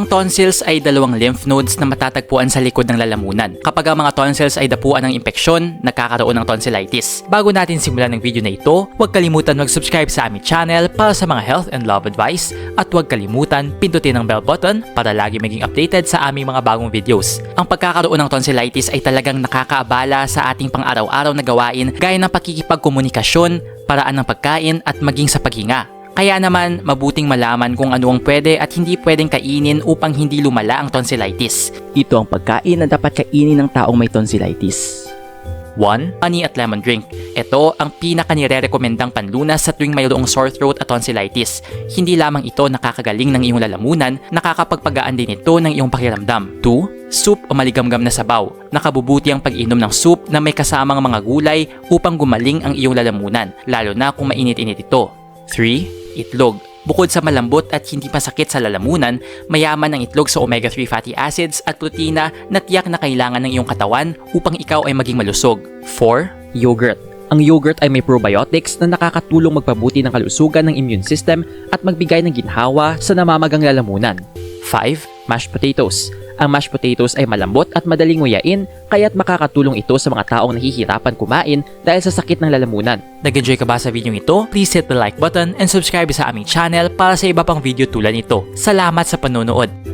Ang tonsils ay dalawang lymph nodes na matatagpuan sa likod ng lalamunan. Kapag ang mga tonsils ay dapuan ng impeksyon, nagkakaroon ng tonsillitis. Bago natin simulan ng video na ito, huwag kalimutan mag-subscribe sa aming channel para sa mga health and love advice at huwag kalimutan pindutin ang bell button para lagi maging updated sa aming mga bagong videos. Ang pagkakaroon ng tonsillitis ay talagang nakakaabala sa ating pang-araw-araw na gawain gaya ng pakikipagkomunikasyon, paraan ng pagkain at maging sa paghinga. Kaya naman, mabuting malaman kung ano ang pwede at hindi pwedeng kainin upang hindi lumala ang tonsillitis. Ito ang pagkain na dapat kainin ng taong may tonsillitis. 1. Honey at lemon drink. Ito ang pinaka nire-rekomendang panlunas sa tuwing mayroong sore throat at tonsillitis. Hindi lamang ito nakakagaling ng iyong lalamunan, nakakapagpagaan din ito ng iyong pakiramdam. 2. Soup o maligamgam na sabaw. Nakabubuti ang pag-inom ng soup na may kasamang mga gulay upang gumaling ang iyong lalamunan, lalo na kung mainit-init ito. 3. Itlog. Bukod sa malambot at hindi masakit sa lalamunan, mayaman ang itlog sa omega-3 fatty acids at protina na tiyak na kailangan ng iyong katawan upang ikaw ay maging malusog. 4. Yogurt. Ang yogurt ay may probiotics na nakakatulong magpabuti ng kalusugan ng immune system at magbigay ng ginhawa sa namamagang lalamunan. 5. Mashed potatoes. Ang mashed potatoes ay malambot at madaling nguyain kaya't makakatulong ito sa mga taong nahihirapan kumain dahil sa sakit ng lalamunan. Nag-enjoy ka ba sa video ito? Please hit the like button and subscribe sa aming channel para sa iba pang video tulad nito. Salamat sa panonood!